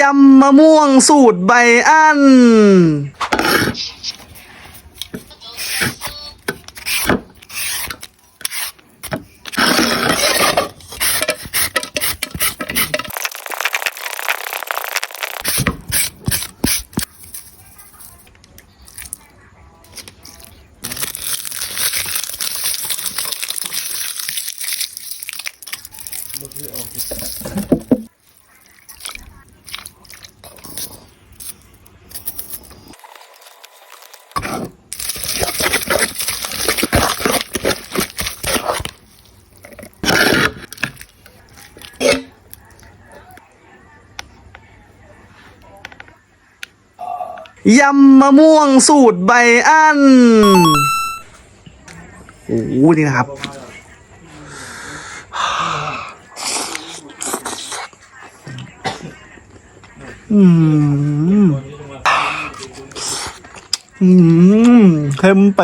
ยำมะม่วงสูตรใบอัน ยำมะม่วงสูตรใบอันโอ้โหนี่นะครับ อืม อืมเค็มไป